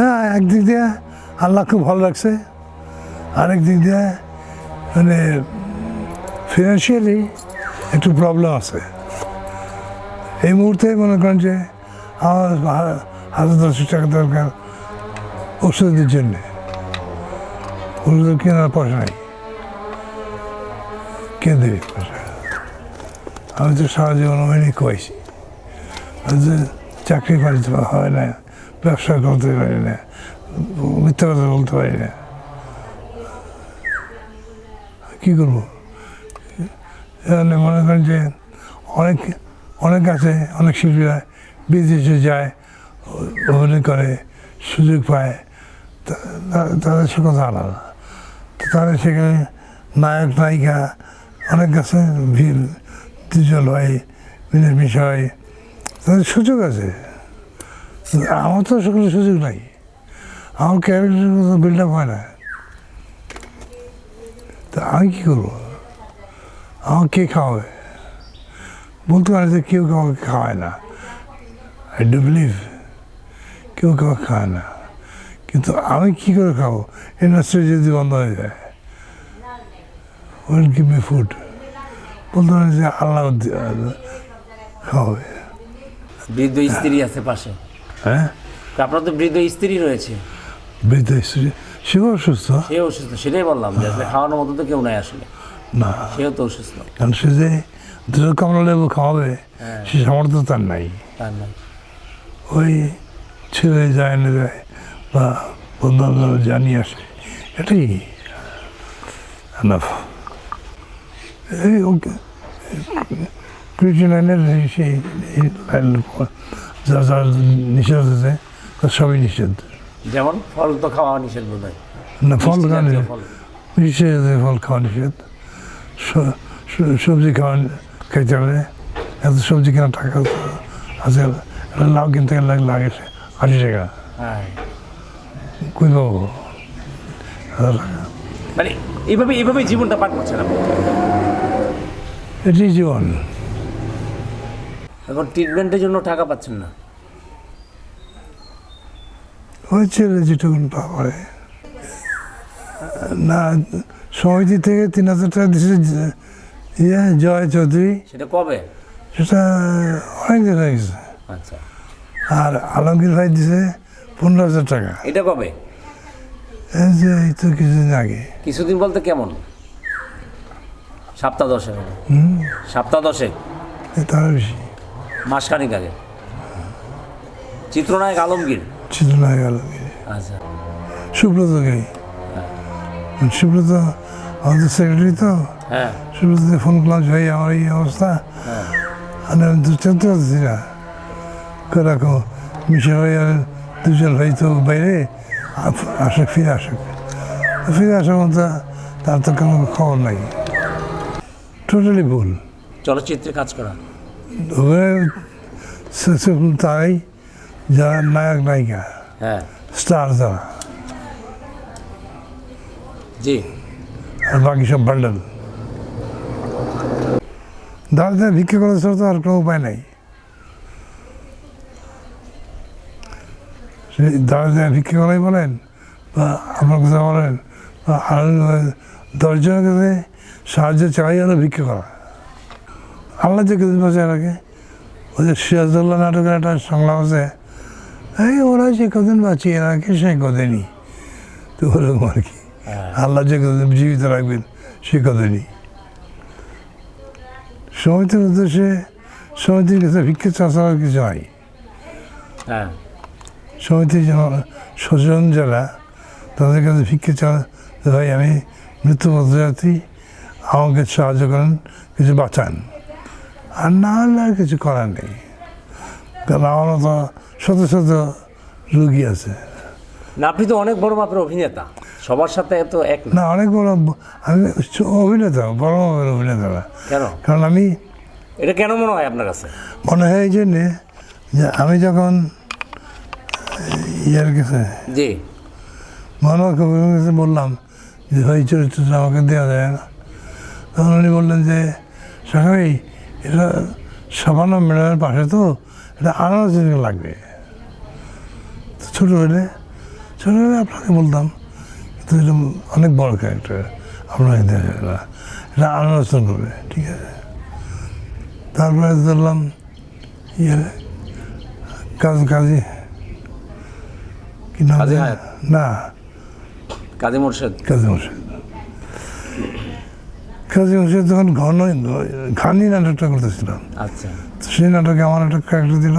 হ্যাঁ একদিক দিয়ে আল্লাহ খুব ভালো লাগছে আরেক দিক দিয়ে মানে ফিনান্সিয়ালি একটু প্রবলেম আছে। এই মুহূর্তে মনে করেন যে আমার হাজার দশ টাকা দরকার ওষুধের জন্যে। ওষুধ কেনার পয়সা নাই। কে দেবে আমি তো সারা জীবন অনেক কয়েছি চাকরি পাইতে হয় না। ব্যবসা করতে পারি না মিথ্যা কথা বলতে পারি না কী করব এখানে মনে করেন যে অনেক অনেক আছে অনেক শিল্পীরা বিদেশে যায় অভিনয় করে সুযোগ পায় তাদের সে কথা আলাদা তো তারা সেখানে নায়ক নায়িকা অনেক আছে ভিড় দুজন হয় মিলের বিষয় তাদের সুযোগ আছে আমার তো সকলে সুযোগ নাই। আমার ক্যারেক্টার বিল্ড আপ হয় না। তা আমি কী করব? আমার কে খাওয়াবে? বলতে পারে যে কেউ কাউকে খাওয়ায় না। আই ডু বিলিভ কেউ কাউকে খাওয়ায় না। কিন্তু আমি কী করে খাব? ইন্ডাস্ট্রি যদি বন্ধ হয়ে যায়। উইল গিভ মি ফুড বলতে পারে যে আল্লাহ খাওয়াবে। বৃদ্ধ স্ত্রী আছে পাশে। হ্যাঁ? আপনার তো বৃদ্ধ স্ত্রী রয়েছে। বৃদ্ধ স্ত্রী? সেও অসুস্থ? সে অসুস্থ সেটাই বললাম যে আসলে খাওয়ানোর মতো তো কেউ নাই আসলে। না। সেও তো অসুস্থ। কারণ সে যে দুটো কমলা লেবু খাওয়াবে সে সামর্থ্য তার নাই। তার নাই। ওই ছেলে যায় না যায় বা বন্ধুবান্ধব জানিয়ে আসে এটাই এই ক্রিস্টিয়ানের সেই যা যা নিষেধ আছে সবই নিষেধ। যেমন ফল তো খাওয়া নিষেধ বোধ হয়। না ফল খাওয়া নিষেধ। ফল। নিষেধ ফল খাওয়া নিষেধ। সবজি খাওয়া খাইতে হবে এত সবজি কেনার টাকা আছে লাউ কিনতে গেলে লাগে আশি টাকা। হ্যাঁ। কই পাবো? মানে এইভাবে এইভাবে জীবনটা পার করছেন আপনি? এটাই জীবন। এখন ট্রিটমেন্টের জন্য টাকা পাচ্ছেন না। ওই ছেলে যেটুকুন পারে না সমিতি থেকে তিন হাজার টাকা দিচ্ছে ইয়ে জয় চৌধুরী। সেটা কবে? সেটা অনেক দিন হয়ে গেছে। আচ্ছা। আর আলমগীর ভাই দিছে পনেরো হাজার টাকা। এটা কবে? এই যে এই তো কিছুদিন আগে। কিছুদিন বলতে কেমন? সপ্তাহ দশে হুম। সপ্তাহ দশে তার বেশি। মাসখানিক আগে। চিত্রনায়ক আলমগীর। চিত্রনায়ক আলমগীর। আচ্ছা। সুব্রতকে সুব্রত আমাদের সেক্রেটারি তো। হ্যাঁ। সুব্রতকে ফোন করলাম যে ভাই আমার এই অবস্থা। হ্যাঁ। আমি দু চলতে পারছি না। রাখো মিশে ভাই আর দুজন ভাই তো বাইরে আসুক ফিরে আসুক। ফিরে আসার মতো তার তো কোনো খবর নাই। টোটালি ভুল। চলচ্চিত্রে কাজ করা। সাকসেসফুল তারাই যারা নায়ক নায়িকা হ্যাঁ স্টার যারা জি আর বাকি সব বান্ডেল দাঁড়াতে ভিক্ষা করা ছাড়া তো আর কোনো উপায় নাই দাঁড়াতে ভিক্ষা করাই বলেন বা আমার কথা বলেন বা আর দশজনের কাছে সাহায্য চাই হলো ভিক্ষা করা আল্লাহ যে কদিন বাঁচায় রাখে যে সিরাজদৌল্লা নাটকের একটা সংলাপ আছে। এই ওরা যে কদিন বাঁচিয়ে রাখে সে কদিনই। তো ওরকম আর কি। হ্যাঁ। আল্লাহ যে কদিন জীবিত রাখবেন সে কতদিনই সমিতির উদ্দেশ্যে সমিতির কাছে ভিক্ষা চাষার কিছু হয় হ্যাঁ। সমিতির যারা স্বজন যারা তাদের কাছে ভিক্ষা চা ভাই আমি মৃত্যুপথ যাত্রী আমাকে সাহায্য করেন কিছু বাঁচান। আর না হলে আর কিছু করার নেই। কারণ আমার তো শত শত রুগী আছে। না আপনি তো অনেক বড় মাপের অভিনেতা। সবার সাথে এত এক না। অনেক বড় আমি অভিনেতা বড় মাপের অভিনেতা না। কেন? কারণ আমি এটা কেন মনে হয় আপনার কাছে? মনে হয় এই জন্যে যে আমি যখন ইয়ার কাছে জি। মনোহর কাছে বললাম যে ওই চরিত্রটা আমাকে দেওয়া যায় না। তখন উনি বললেন যে সকালে এটা সাবানা ম্যাডামের পাশে তো এটা আনারস লাগবে। তো ছোটো হলে আপনাকে বলতাম কিন্তু এটা অনেক বড় ক্যারেক্টার আপনাকে যাবে না এটা আলোচনা করবে ঠিক আছে? তারপরে ধরলাম ইয়ে কাজ কাজী কি না। কাজী মোর্শেদ। কাজী মশাই কাজী মশাই তখন ঘন ঘানি নাটকটা করতেছিলাম। আচ্ছা। সেই নাটকে আমার একটা ক্যারেক্টার দিল।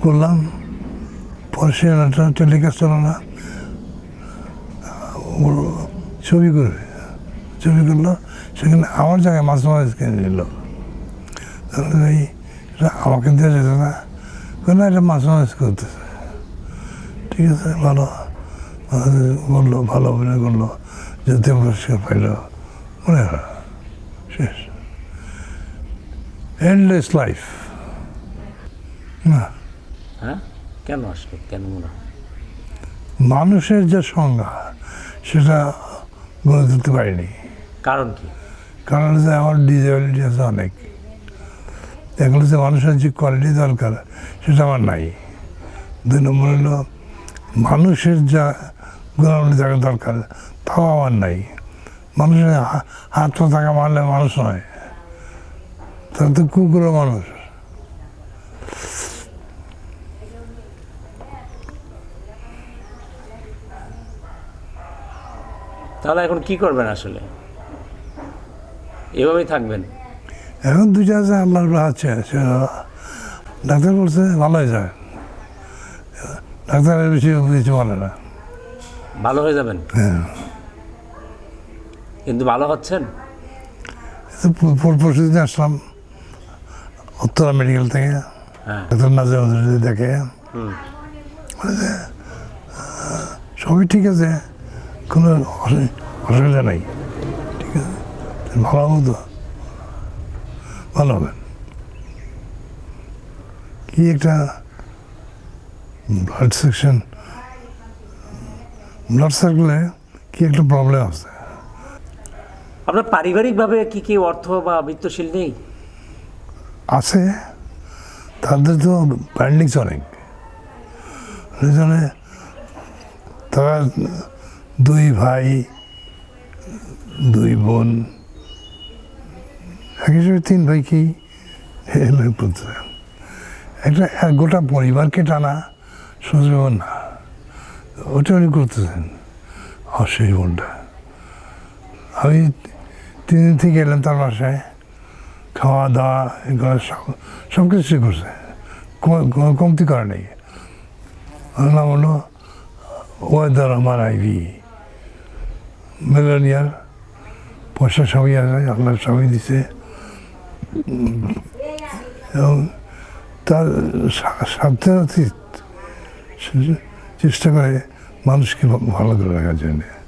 করলাম। পরে সেই নাটকটা টেলিকাস্ট হলো না। ছবি করবে। ছবি করল। সেখানে আমার জায়গায় মাঝে মাঝে কিনে নিল তাহলে এই আমাকে দেওয়া যেত না। না এটা মাঝে মাঝে করতেছে। ঠিক আছে ভালো। ভালো বলল ভালো অভিনয় করল। জাতীয় পুরস্কার পাইল। মনে হয়। শেষ। এন্ডলেস লাইফ না। হ্যাঁ? কেন কেন মনে হয়? মানুষের যে সংজ্ঞা সেটা গড়ে তুলতে পারিনি। কারণ কি? কারণ যে আমার ডিসেবিলিটি আছে অনেক। এগুলো যে মানুষের যে কোয়ালিটি দরকার সেটা আমার নাই। দুই নম্বর হলো মানুষের যা গুণাবলী থাকা দরকার আমার নাই। মানুষের হা- হাত পা থাকা মারলে মানুষ নয়। তাহলে তো কুকুরও মানুষ। তাহলে এখন কি করবেন আসলে? এভাবেই থাকবেন? এখন দুইটা আছে আল্লাহর উপর আছে। ডাক্তার বলছে ভালো হয়ে যায়। ডাক্তারের বেশি কিছু বলে না। ভালো হয়ে যাবেন? হ্যাঁ। কিন্তু ভালো হচ্ছেন? পরশু দিন আসলাম উত্তরা মেডিকেল থেকে। হ্যাঁ। ডাক্তার নাজে দেখে। সবই ঠিক আছে কোনো অসুবিধা নাই। ঠিক আছে? ভালো হব তো। ভালো হবেন। কি একটা ব্লাড সেকশন ব্লাড সার্কেলে কি একটা প্রবলেম আছে? আপনার পারিবারিকভাবে কি কি অর্থ বা বৃত্তশীল নেই? আছে। তাদের তো ব্যান্ডিংস অনেক। তারা দুই ভাই, দুই বোন, এক হিসেবে তিন ভাই কি? করতে একটা এক গোটা পরিবারকে টানা সহজ ব্যাপার না। ওটা উনি করতেছেন। সেই বোনটা। আমি তিন দিন থেকে এলাম তার বাসায়। খাওয়া দাওয়া সব সব কিছু করছে। কমতি করে নেই। নাম হলো ওয়েদার রহমান আইভি। মিলেনিয়ার পয়সা সবই আছে আল্লাহ সবই দিছে। এবং তার সা- সাধ্যের অতীত, সে চেষ্টা করে মানুষকে ভালো করে রাখার জন্যে।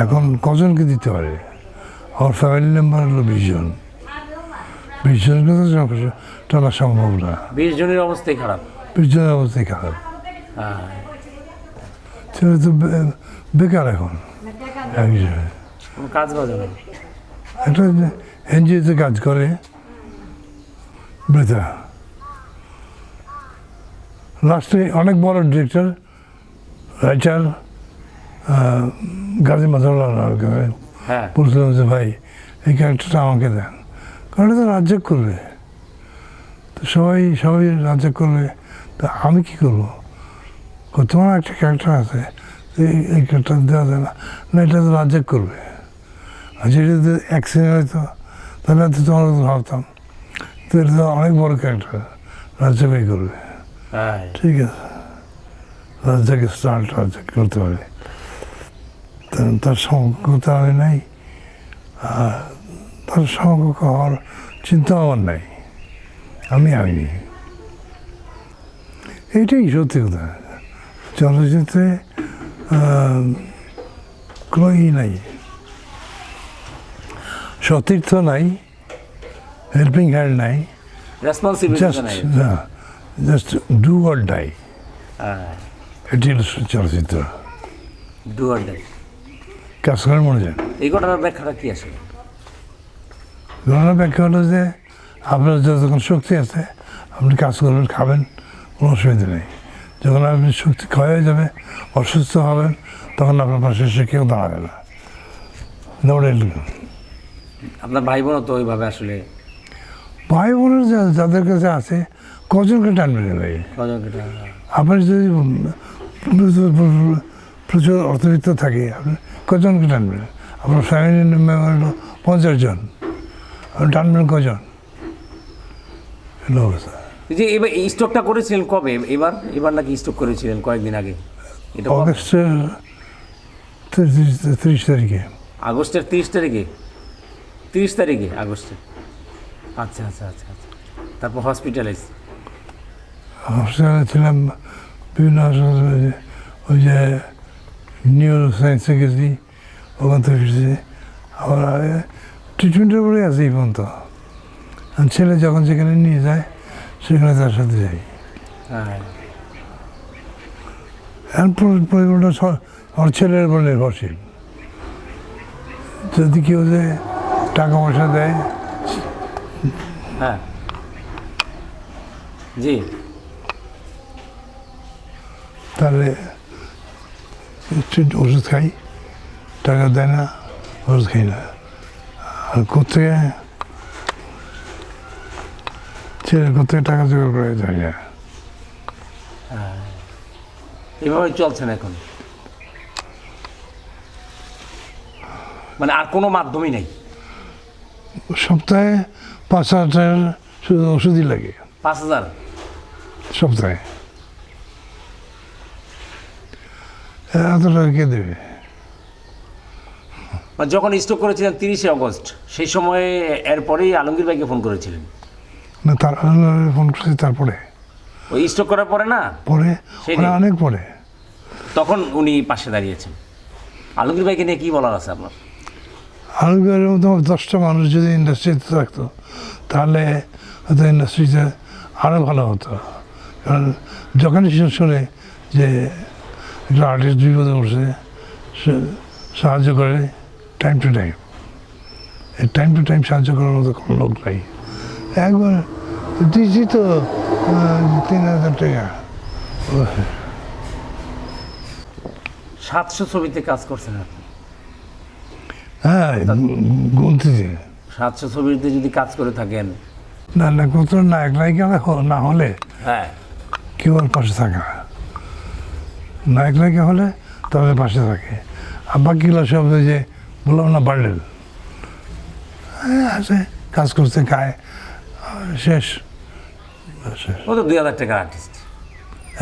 এখন কজনকে দিতে পারে? আমার ফ্যামিলি মেম্বার হলো বিশ জন। বিশ জনকে তো টানা সম্ভব না। বিশ জনের অবস্থাই খারাপ। বিশ জনের অবস্থায় খারাপ। হ্যাঁ। ছেলে তো বেকার এখন। এক হিসেবে। কোনো কাজ একটা এনজিওতে কাজ করে। বৃথা লাস্টে অনেক বড় ডিরেক্টর রাইটার গাজী মাসাল্লাহ হ্যাঁ। বলছিলাম যে ভাই এই ক্যারেক্টারটা আমাকে দেন। কারণ এটা তো রাজ্য করবে। তো সবাই সবাই রাজ্য করবে। তা আমি কি করব? তোমার একটা ক্যারেক্টার আছে এই ক্যারেক্টার দেওয়া যায় না। না এটা তো রাজ্য করবে। আর যেটা যদি অ্যাক্সিডেন্ট হয়তো তাহলে তো তোমার ভাবতাম। তো এটা তো অনেক বড় ক্যারেক্টার রাজ্যকেই করবে। হ্যাঁ। ঠিক আছে। রাজ্যকে স্টার্ট রাজ্য করতে পারে তার সমকতা আমি নাই। আর তার সমকক্ষ হওয়ার চিন্তা আমার নাই। আমি আমি এইটাই সত্যি কথা। চলচ্চিত্রে কোনো ই নাই। সতীর্থ নাই হেল্পিং হ্যান্ড নাই। Just just do or die এটি চলচ্চিত্র। ডু অর ডাই কাজ করে মনে যান এই ঘটনার ব্যাখ্যাটা কি আসলে ঘটনা ব্যাখ্যা হলো যে আপনার যতক্ষণ শক্তি আছে আপনি কাজ করবেন খাবেন কোনো অসুবিধা নেই। যখন আপনি শক্তি ক্ষয় হয়ে যাবে অসুস্থ হবেন তখন আপনার পাশে এসে কেউ দাঁড়াবে না। দৌড়ে আপনার ভাই বোনও তো ওইভাবে আসলে ভাই বোনের যাদের কাছে আছে কজনকে টানবে রে ভাই? আপনার যদি প্রচুর- অর্থবিত্ত থাকে আপনি কজনকে টানবেন আপনার ফ্যামিলি মেম্বার হলো পঞ্চাশ জন। টানবেন কজন? এলো অবস্থা। যে এবার এই স্টকটা করেছিলেন কবে? এবার এবার নাকি স্টক করেছিলেন কয়েকদিন আগে? এটা? অগস্টের তিরিশ তারিখে। আগস্টের তিরিশ তারিখে? তিরিশ তারিখে আগস্টের আচ্ছা আচ্ছা আচ্ছা আচ্ছা। তারপর হসপিটালাইজ হসপিটালে ছিলাম বিভিন্ন ওই যে নিউরো সায়েন্সে গেছি ওখান থেকে এসেছি। আবার ট্রিটমেন্টের উপরে আছে এই পর্যন্ত। আর ছেলে যখন যেখানে নিয়ে যায় সেখানে তার সাথে যাই। এখন পুরো সব- আমার ছেলের উপর নির্ভরশীল। যদি কেউ যে টাকা পয়সা দেয় হ্যাঁ। জি। তাহলে একটু ওষুধ খাই টাকা দেয় না ওষুধ খাই না আর কোথেকে ছেলে কোথেকে টাকা জোগাড় করে যায় না এভাবে চলছেন এখন মানে আর কোনো মাধ্যমই নেই সপ্তাহে পাঁচ হাজার শুধু ওষুধই লাগে পাঁচ হাজার সপ্তাহে এত টাকা কে দেবে যখন স্টক করেছিলেন তিরিশে অগস্ট সেই সময়ে এরপরেই আলমগীর ভাইকে ফোন করেছিলেন। না তার ফোন করছি তারপরে। ওই স্টক করার পরে না? পরে? অনেক পরে। তখন উনি পাশে দাঁড়িয়েছেন। আলমগীর ভাইকে নিয়ে কী বলার আছে আপনার? আলুগারের মতো দশটা মানুষ যদি ইন্ডাস্ট্রিতে থাকতো তাহলে হয়তো ইন্ডাস্ট্রিতে আরও ভালো হতো। কারণ যখনই শোনে যে একটা আর্টিস্ট বিপদে পড়ছে সাহায্য করে টাইম টু টাইম এই টাইম টু টাইম সাহায্য করার মতো কোনো লোক নাই। একবার দিয়েছি তো তিন হাজার টাকা। সাতশো ছবিতে কাজ করছেন আপনি? হ্যাঁ গুনতেছি। সাতশো ছবিতে যদি কাজ করে থাকেন। না না কত নায়ক নায়িকা না না হলে হ্যাঁ। কেউ আর পাশে থাকে। না নায়ক নায়িকা হলে তাদের পাশে থাকে। আর বাকিগুলো সব ওই যে বললাম না বান্ডেল আছে কাজ করতে খায়। শেষ। ও তো দুই হাজার টাকার আর্টিস্ট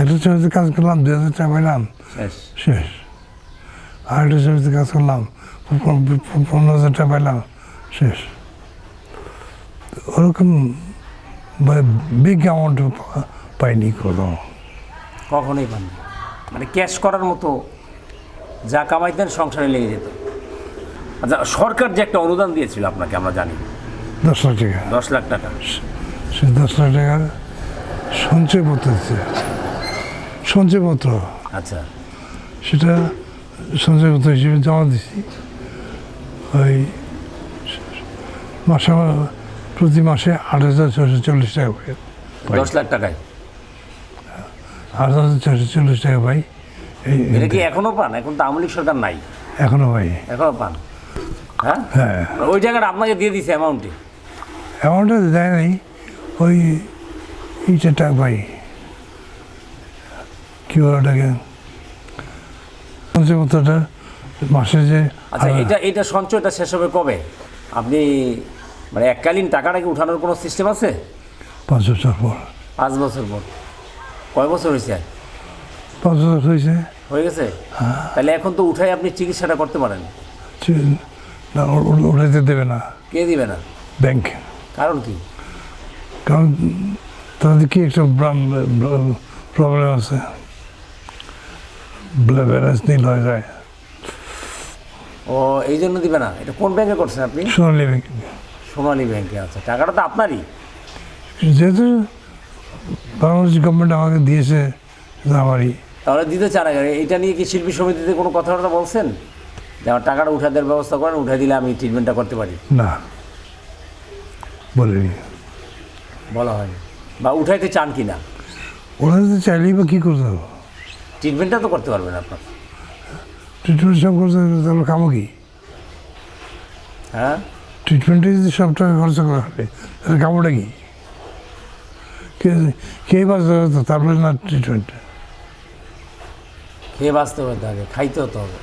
একটা ছবিতে কাজ করলাম দুই হাজার টাকা পাইলাম। শেষ। আর একটা ছবিতে কাজ করলাম পনেরো হাজার টাকা পাইলাম। শেষ। ওরকম বিগ অ্যামাউন্ট পাইনি কোথাও কখনোই পান না। মানে ক্যাশ করার মতো যা কামাইতেন সংসারে লেগে যেত। আচ্ছা সরকার যে একটা অনুদান দিয়েছিল আপনাকে আমরা জানি। দশ লাখ টাকা। দশ লাখ টাকা। সে দশ লাখ টাকা সঞ্চয়পত্র সঞ্চয়পত্র আচ্ছা। সেটা সঞ্চয়পত্র হিসেবে জমা দিছি ওই মাসে প্রতি মাসে আট হাজার ছশো চল্লিশ টাকা। দশ লাখ টাকায়? হাজার চল্লিশ টাকা পাই এটা কি এখনও পান? এখন তো আওয়ামী লীগ সরকার নাই। এখনও পাই এখনও পান? হ্যাঁ? হ্যাঁ। ওই জায়গাটা আপনাকে দিয়ে দিছে অ্যামাউন্টে অ্যামাউন্টটা দেয় নাই। ওই ইটা টাকা পাই কী বলে ওটাকে? সঞ্চয়পত্রটা মাসে যে আচ্ছা এটা এটা সঞ্চয়টা শেষ হবে কবে? আপনি মানে এককালীন টাকাটাকে উঠানোর কোনো সিস্টেম আছে? পাঁচ বছর পর। পাঁচ বছর পর। কয় বছর হয়েছে পাঁচ বছর হয়েছে হয়ে গেছে? তাহলে এখন তো উঠাই আপনি চিকিৎসাটা করতে পারেন। না ও- দেবে না। কে দিবে না? ব্যাংক। কারণ কি? কারণ তাদের কি একটা প্রবলেম আছে। ব্যালেন্স নীল হয়ে যায়। ও এই জন্য দিবে না? এটা কোন ব্যাংকে করছেন আপনি? সোনালী ব্যাংক সোনালী ব্যাংকে আচ্ছা। টাকাটা তো আপনারই। যেহেতু বাংলাদেশ গভর্নমেন্ট আমাকে দিয়েছে আমারই তাহলে দিতে চান এটা নিয়ে কি শিল্পী সমিতিতে কোনো কথাবার্তা বলছেন? যে আমার টাকাটা উঠা দেওয়ার ব্যবস্থা করেন উঠে দিলে আমি ট্রিটমেন্টটা করতে পারি। না। বলিনি। বলা হয়নি। বা উঠাইতে চান কি না উঠাইতে চাইলেই বা কী করতে হবে? ট্রিটমেন্টটা তো করতে পারবেন আপনার। ট্রিটমেন্ট সব করতে তাহলে কামো কি? হ্যাঁ? ট্রিটমেন্টে যদি সব টাকা খরচা করা হবে তাহলে কামোটা কি? খেয়ে বাঁচতে হবে তারপরে না ট্রিটমেন্ট খেয়ে বাঁচতে হবে তাকে? খাইতে হতে হবে।